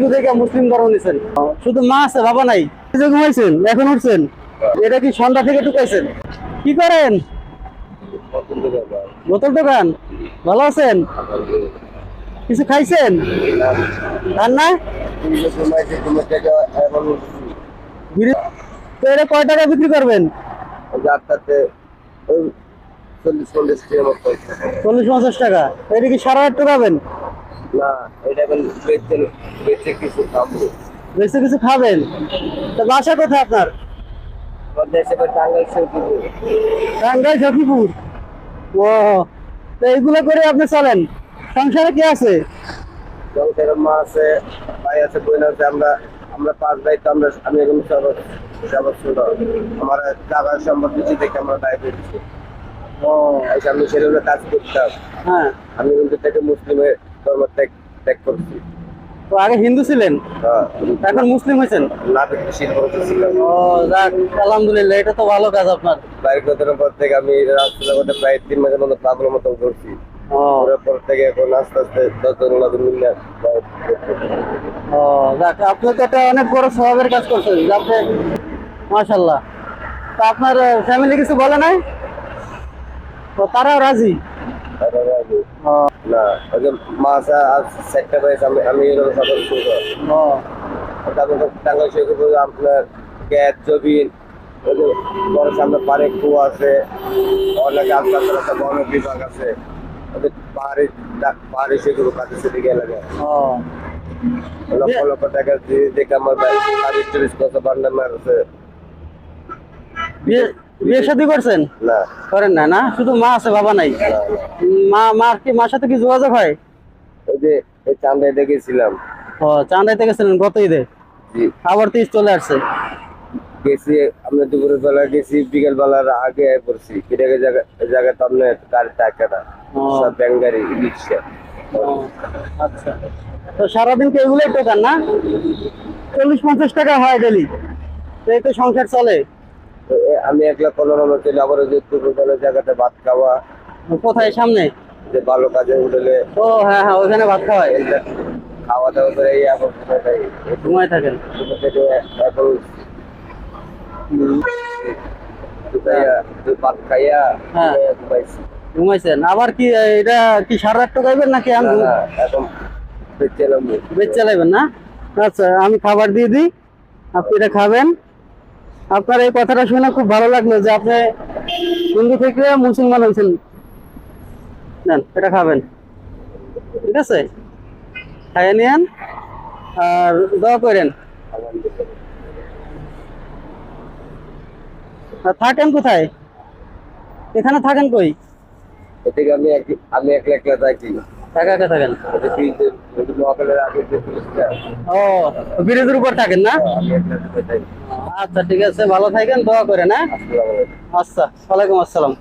হিন্দু থেকে মুসলিম ধর্ম নিছেন। শুধু মা আছে, বাবা নাই। ঘুমাইছেন, এখন উঠছেন। এটা কি সন্ধ্যা থেকে ঢুকাইছেন? কি করেন? বোতল দোকান। ভালো আছেন? কিছু খাইছেন? খান না তো এটা কয় টাকা বিক্রি করবেন? চল্লিশ পঞ্চাশ টাকা। এটা কি সারা আট টাকাবেন না এটা এখন বেচে বেচে কিছু খাব। বেশি কিছু খাবেন? তো বাসা কোথায় আপনার? টাঙ্গাইল সখীপুর ও তো এইগুলো করে আপনি চলেন। সংসারে কি আছে? সংসারের মা আছে ভাই আছে বোন আছে আমরা আমরা পাঁচ ভাই তো আমরা আমি এখন সব সবার ছোট। আমার টাকার সম্পত্তি দেখে আমরা দায় পেয়েছি। ও। সামনে ছেলেগুলো কাজ করতাম হ্যাঁ। আমি কিন্তু থেকে মুসলিমের ধর্ম ত্যাগ ত্যাগ করছি তো আগে হিন্দু ছিলেন? হ্যাঁ। এখন মুসলিম হয়েছেন? ও যাক আলহামদুলিল্লাহ এটা তো ভালো কাজ আপনার। বাইরে পর থেকে আমি রাস্তা করতে প্রায় তিন মাসের মতো পাগলের মতো করছি পর থেকে এখন আস্তে আস্তে দশজন লাগে মিলে ও যাক আপনি তো একটা অনেক বড় স্বভাবের কাজ করছেন যে আপনি মাশাল্লাহ তা আপনার ফ্যামিলি কিছু বলে নাই? তো তারাও রাজি? ও না ওই যে মাছ আর সেক্টর রয়েছে আমি আমি এরকম সদর শুরু ও। তারপর টাঙ্গাল শেখে বলব আপনার গ্যাস জবিন ওই যে বড় সামনে পারে কুয়া আছে অনেক আস্তে আস্তে বন বিভাগ আছে। ওদের পাহাড়ি সেগুলো কাছে সেদিকে এলাকা লক্ষ লক্ষ টাকা দিয়ে দেখে আমার গাড়ি চল্লিশ কত বান্ডার মারছে। বিয়ে শাদী করছেন? করেন না না? শুধু মা আছে বাবা নাই। মা মার কি মার সাথে কি যোগাযোগ হয়? ওই যে এই চান্দায় দেখেছিলাম। ও চান্দাইতে গেছিলেন গত ঈদে? আবার তো চলে আসছে। গেছি আমরা দুপুরের বেলা গেছি বিকেল বেলার আগে পড়ছি। এটাকে জায়গা তো আপনার গাড়ি থাকে না। সব ব্যাংক গাড়ি রিক্সা আচ্ছা। তো সারাদিন কি এগুলোই টোকান না? চল্লিশ পঞ্চাশ টাকা হয় ডেলি তো এই তো সংসার চলে। তো আমি একলা পনেরো মতো আবার ওই যে দুপুর বেলা জায়গাতে ভাত খাওয়া। কোথায়? সামনে? যে ভালো কাজে উঠলে। ও হ্যাঁ হ্যাঁ ওইখানে ভাত খাওয়ায়? খাওয়া দাওয়া করে এই এখন ঘুমায় থাকেন? এখন ভাত খাইয়া হ্যাঁ। ঘুমাইছি। ঘুমাইছেন? আবার কি এটা কি সারা রাত টোকাইবেন নাকি আমি এখন বেচ চালাইবেন না? আচ্ছা আমি খাবার দিয়ে দিই। আপনি এটা খাবেন। আপনার এই কথাটা শুনে খুব ভালো লাগল যে আপনি হিন্দু থেকে মুসলমান হয়েছেন। নেন, এটা খাবেন। ঠিক আছে? খাইয়ে নিয়েন আর দোয়া করেন। থাকেন কোথায়? এখানে থাকেন কই? এদিকে আমি আমি একলা একলা থাকি। থাকেন? ও উপর থাকেন না? আচ্ছা ঠিক আছে, ভালো থাকেন, দোয়া করেন হ্যাঁ? আচ্ছা ওয়ালাইকুম আসসালাম।